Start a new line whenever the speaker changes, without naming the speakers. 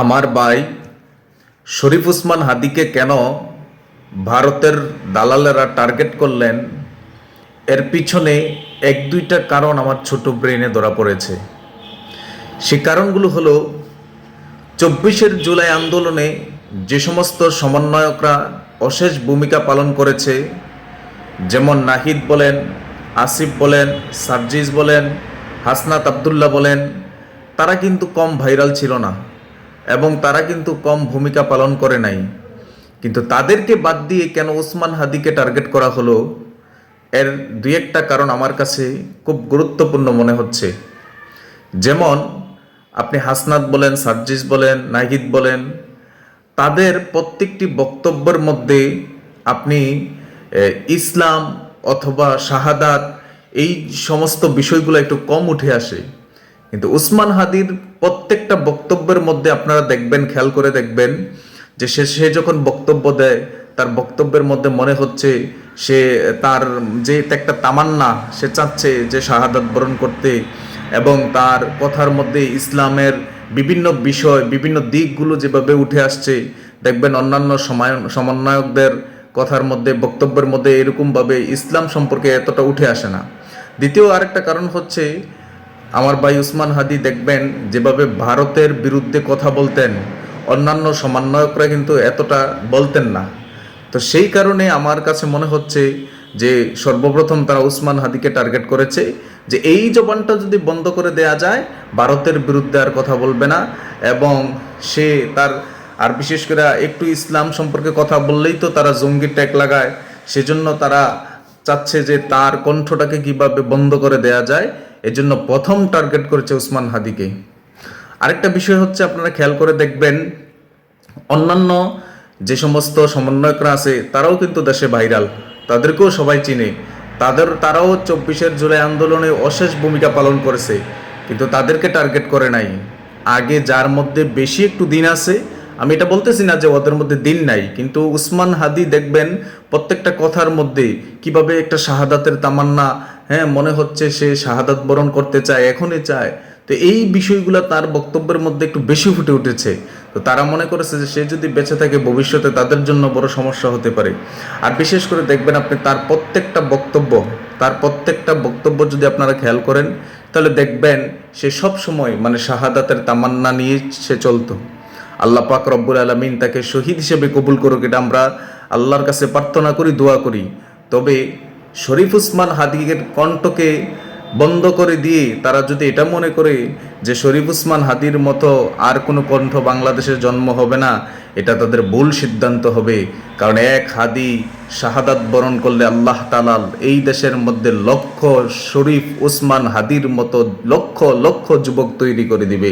আমার ভাই শরীফ উসমান হাদিকে কেন ভারতের দালালেরা টার্গেট করলেন, এর পিছনে এক দুইটা কারণ আমার ছোট ব্রেনে ধরা পড়েছে। সে কারণগুলো হলো, চব্বিশের জুলাই আন্দোলনে যে সমস্ত সমন্বয়করা অশেষ ভূমিকা পালন করেছে, যেমন নাহিদ বলেন, আসিফ বলেন, সার্জিস বলেন, হাসনাত আবদুল্লাহ বলেন, তারা কিন্তু কম ভাইরাল ছিল না। এবং তারা কিন্তু কম ভূমিকা পালন করে নাই। কিন্তু তাদেরকে বাদ দিয়ে কেন ওসমান হাদিকে টার্গেট করা হলো, এর দুই একটা কারণ আমার কাছে খুব গুরুত্বপূর্ণ মনে হচ্ছে। যেমন, আপনি হাসনাত বলেন, সার্জিস বলেন, নাহিদ বলেন, তাদের প্রত্যেকটি বক্তব্যের মধ্যে আপনি ইসলাম অথবা শাহাদাত এই সমস্ত বিষয়গুলো একটু কম উঠে আসে। কিন্তু উসমান হাদির প্রত্যেকটা বক্তব্যের মধ্যে আপনারা দেখবেন, খেয়াল করে দেখবেন যে সে সে যখন বক্তব্য দেয়, তার বক্তব্যের মধ্যে মনে হচ্ছে সে তার যে একটা তামান্না, সে চাচ্ছে যে শাহাদাত বরণ করতে এবং তার কথার মধ্যে ইসলামের বিভিন্ন বিষয়, বিভিন্ন দিকগুলো যেভাবে উঠে আসছে, দেখবেন অন্যান্য সময়, সমন্বয়কদের কথার মধ্যে, বক্তব্যের মধ্যে এরকমভাবে ইসলাম সম্পর্কে এতটা উঠে আসে না। দ্বিতীয় আরেকটা কারণ হচ্ছে আমার ভাই উসমান হাদি দেখবেন, যেভাবে ভারতের বিরুদ্ধে কথা বলতেন, অন্যান্য সমন্বয়করা কিন্তু এতটা বলতেন না। তো সেই কারণে আমার কাছে মনে হচ্ছে যে সর্বপ্রথম তারা উসমান হাদিকে টার্গেট করেছে যে এই জবানটা যদি বন্ধ করে দেয়া যায়, ভারতের বিরুদ্ধে আর কথা বলবে না। এবং সে তার, আর বিশেষ করে একটু ইসলাম সম্পর্কে কথা বললেই তো তারা জঙ্গি ট্যাগ লাগায়। সেজন্য তারা চাচ্ছে যে তার কণ্ঠটাকে কীভাবে বন্ধ করে দেয়া যায় এজন্য প্রথম টার্গেট করেছে উসমান হাদিকে। আরেকটা বিষয় হচ্ছে আপনারা খেয়াল করে দেখবেন, অন্যান্য যে সমস্ত সমন্বয়করা আছে, তারাও কিন্তু দেশে ভাইরাল। তাদেরকেও সবাই চিনে। তাদের, তারাও চব্বিশের জুলাই আন্দোলনে অশেষ ভূমিকা পালন করেছে, কিন্তু তাদেরকে টার্গেট করে নাই। আগে যার মধ্যে বেশি একটু দিন আছে, আমি এটা বলতেছি না যে ওদের মধ্যে দিন নাই, কিন্তু উসমান হাদি দেখবেন প্রত্যেকটা কথার মধ্যে কীভাবে একটা শাহাদাতের তামান্না হ্যাঁ মনে হচ্ছে সে শাহাদাত বরণ করতে চায়, এখনই চায়। তো এই বিষয়গুলো তার বক্তব্যের মধ্যে একটু বেশি ফুটে উঠেছে। তো তারা মনে করেছে যে সে যদি বেঁচে থাকে ভবিষ্যতে তাদের জন্য বড় সমস্যা হতে পারে। আর বিশেষ করে দেখবেন আপনি তার প্রত্যেকটা বক্তব্য, তার প্রত্যেকটা বক্তব্য যদি আপনারা খেয়াল করেন, তাহলে দেখবেন সে সব সময় মানে শাহাদাতের তামান্না নিয়ে সে চলতো। আল্লাহ পাক রব্বুল আলমিন তাকে শহীদ হিসেবে কবুল করুক, এটা আমরা আল্লাহর কাছে প্রার্থনা করি, দোয়া করি। তবে শরীফ উসমান হাদিকের কণ্ঠকে বন্ধ করে দিয়ে তারা যদি এটা মনে করে যে শরীফ উসমান হাদির মতো আর কোনো কণ্ঠ বাংলাদেশের জন্ম হবে না, এটা তাদের ভুল সিদ্ধান্ত হবে। কারণ এক হাদি শাহাদাত বরণ করলে আল্লাহ তালাল এই দেশের মধ্যে লক্ষ শরীফ উসমান হাদির মতো লক্ষ লক্ষ যুবক তৈরি করে দিবে।